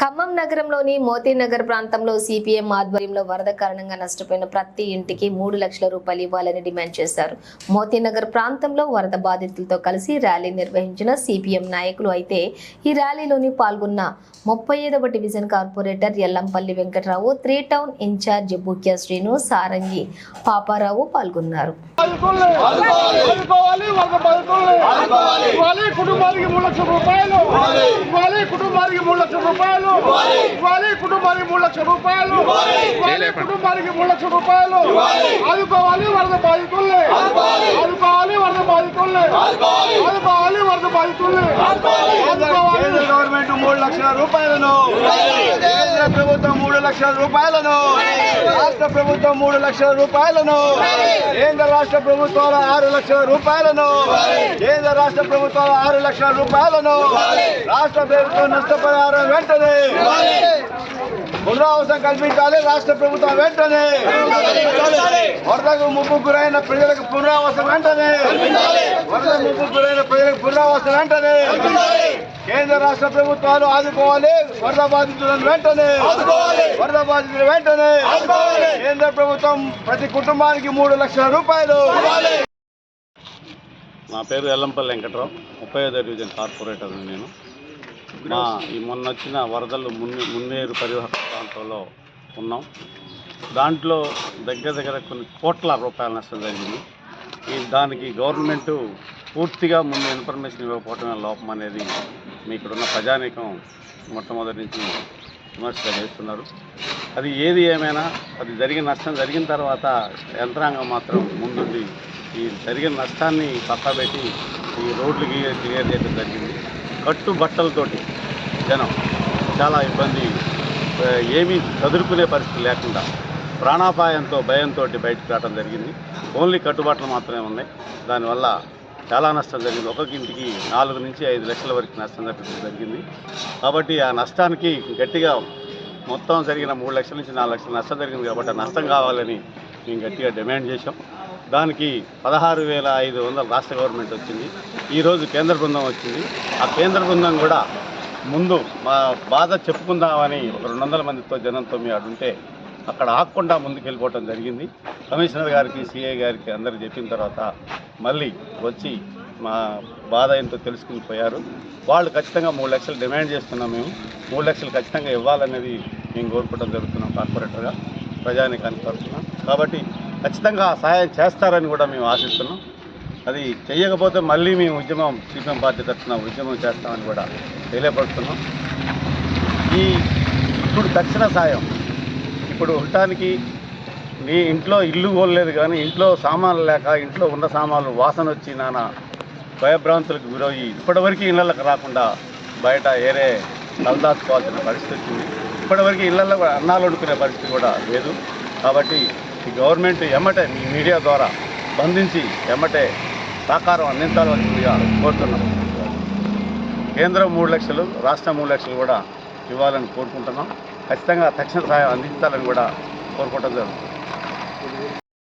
ఖమ్మం నగరంలోని మోతీనగర్ ప్రాంతంలో సిపిఎం ఆధ్వర్యంలో వరద కారణంగా నష్టపోయిన ప్రతి ఇంటికి మూడు లక్షల రూపాయలు ఇవ్వాలని డిమాండ్ చేశారు. మోతీనగర్ ప్రాంతంలో వరద బాధితులతో కలిసి ర్యాలీ నిర్వహించిన సిపిఎం నాయకులు అయితే ఈ ర్యాలీలోని పాల్గొన్న ముప్పై ఐదవ division corporator Ellampalli Venkatrao three town incharge Bukya Srinu Sarangi Paparao పాల్గొన్నారు. కుటుంబానికి మూడు లక్షల రూపాయలు. ఇవ్వాలి కుటుంబానికి మూడు లక్షల రూపాయలు. ఇవ్వాలి. కుటుంబానికి మూడు లక్షల రూపాయలు. ఇవ్వాలి. కుటుంబానికి మూడు లక్షల రూపాయలు. ఆదుకోవాలి వరద బాధితుల్ని. ఆదుకోవాలి. వరద బాధితుల్ని. ఆదుకోవాలి బాధితుల్ని కేంద్ర గవర్నమెంట్ మూడు లక్షల రూపాయలను. కేంద్ర ప్రభుత్వం మూడు లక్షల రూపాయలను. రాష్ట్ర ప్రభుత్వం మూడు లక్షల రూపాయలను. కేంద్ర రాష్ట్ర ప్రభుత్వాల ఆరు లక్షల రూపాయలను. కేంద్ర రాష్ట్ర ప్రభుత్వాల ఆరు లక్షల రూపాయలను. రాష్ట్ర ప్రభుత్వం నష్టపరిహారం వెంటనే. పునరావాసం కల్పించాలి రాష్ట్ర ప్రభుత్వం వెంటనే. వరదకు ముప్పు గురైన ప్రజలకు పునరావాసం వెంటనే. వరద ముప్పు గురైన ప్రజలకు పునరావాసం వెంటనే. కేంద్ర రాష్ట్ర ప్రభుత్వాలు ఆదుకోవాలి వరద బాధితులను వెంటనే. వరద బాధితులు వెంటనే. కేంద్ర ప్రభుత్వం ప్రతి కుటుంబానికి మూడు లక్షల రూపాయలు. నా పేరు ఎల్లంపల్లి వెంకట్రావు ముప్పై ఐదో డివిజన్ కార్పొరేటర్ నేను. మా ఈ మొన్న వచ్చిన వరదలు మున్నే మున్నేరు పరివాహక ప్రాంతంలో ఉన్నాం. దాంట్లో దగ్గర దగ్గర కొన్ని కోట్ల రూపాయల నష్టం జరిగింది. ఈ దానికి గవర్నమెంట్ పూర్తిగా ముందు ఇన్ఫర్మేషన్ ఇవ్వకపోవటమే లోపం అనేది మీ ఇక్కడున్న ప్రజానీకం మొట్టమొదటి నుంచి విమర్శగా చేస్తున్నారు. అది ఏది ఏమైనా అది జరిగిన నష్టం జరిగిన తర్వాత యంత్రాంగం మాత్రం ముందుండి ఈ జరిగిన నష్టాన్ని పక్కబెట్టి ఈ రోడ్లు క్లియర్ క్లియర్ చేయడం జరిగింది. కట్టు బట్టలతోటి జనం చాలా ఇబ్బంది ఏమీ చదురుకునే పరిస్థితి లేకుండా ప్రాణాపాయంతో భయంతో బయటకు రావడం జరిగింది. ఓన్లీ కట్టుబాట్లు మాత్రమే ఉన్నాయి. దానివల్ల చాలా నష్టం జరిగింది. ఒక్కొక్క ఇంటికి నాలుగు నుంచి ఐదు లక్షల వరకు నష్టం జరగడం జరిగింది. కాబట్టి ఆ నష్టానికి గట్టిగా మొత్తం జరిగిన మూడు లక్షల నుంచి నాలుగు లక్షల నష్టం జరిగింది కాబట్టి ఆ నష్టం కావాలని మేము గట్టిగా డిమాండ్ చేశాం. దానికి పదహారు వేల ఐదు వందల రాష్ట్ర గవర్నమెంట్ వచ్చింది. ఈరోజు కేంద్ర బృందం వచ్చింది. ఆ కేంద్ర బృందం కూడా ముందు మా బాధ చెప్పుకుందామని ఒక రెండు వందల మందితో జనంతో మీ అడుంటే అక్కడ ఆకుండా ముందుకెళ్ళిపోవటం జరిగింది. కమిషనర్ గారికి సిఐ గారికి అందరు చెప్పిన తర్వాత మళ్ళీ వచ్చి మా బాధ ఏంటో తెలుసుకుని పోయారు. వాళ్ళు ఖచ్చితంగా మూడు లక్షలు డిమాండ్ చేస్తున్నాం మేము. మూడు లక్షలు ఖచ్చితంగా ఇవ్వాలనేది మేము కోరుకోవడం జరుగుతున్నాం కార్పొరేటర్గా ప్రజానికానికి తరఫున. కాబట్టి ఖచ్చితంగా సహాయం చేస్తారని కూడా మేము ఆశిస్తున్నాం. అది చేయకపోతే మళ్ళీ మేము ఉద్యమం సిపిఎం పార్టీ తరఫున ఉద్యమం చేస్తామని కూడా తెలియపరుస్తున్నాం. ఈ ఇప్పుడు తక్షణ సాయం. ఇప్పుడు ఉండటానికి నీ ఇంట్లో ఇల్లు కోల్లేదు కానీ ఇంట్లో సామాన్లు లేక ఇంట్లో ఉన్న సామాన్లు వాసన వచ్చి నాన్న భయభ్రాంతులకు గురయ్యి ఇప్పటివరకు ఇళ్ళకి రాకుండా బయట ఏరే తలదాచుకోవాల్సిన పరిస్థితి వచ్చింది. ఇప్పటివరకు ఇళ్ళల్లో కూడా అన్నాలు వండుకునే పరిస్థితి కూడా లేదు. కాబట్టి ఈ గవర్నమెంట్ ఎమ్మటే మీ మీడియా ద్వారా బంధించి ఎమ్మటే సహకారం అందించాల్సిందిగా కోరుతున్నాం. కేంద్రం మూడు లక్షలు రాష్ట్రం మూడు లక్షలు కూడా ఇవ్వాలని కోరుకుంటున్నాం. ఖచ్చితంగా తక్షణ సహాయం అందించాలని కూడా కోరుకోవడం జరుగుతుంది.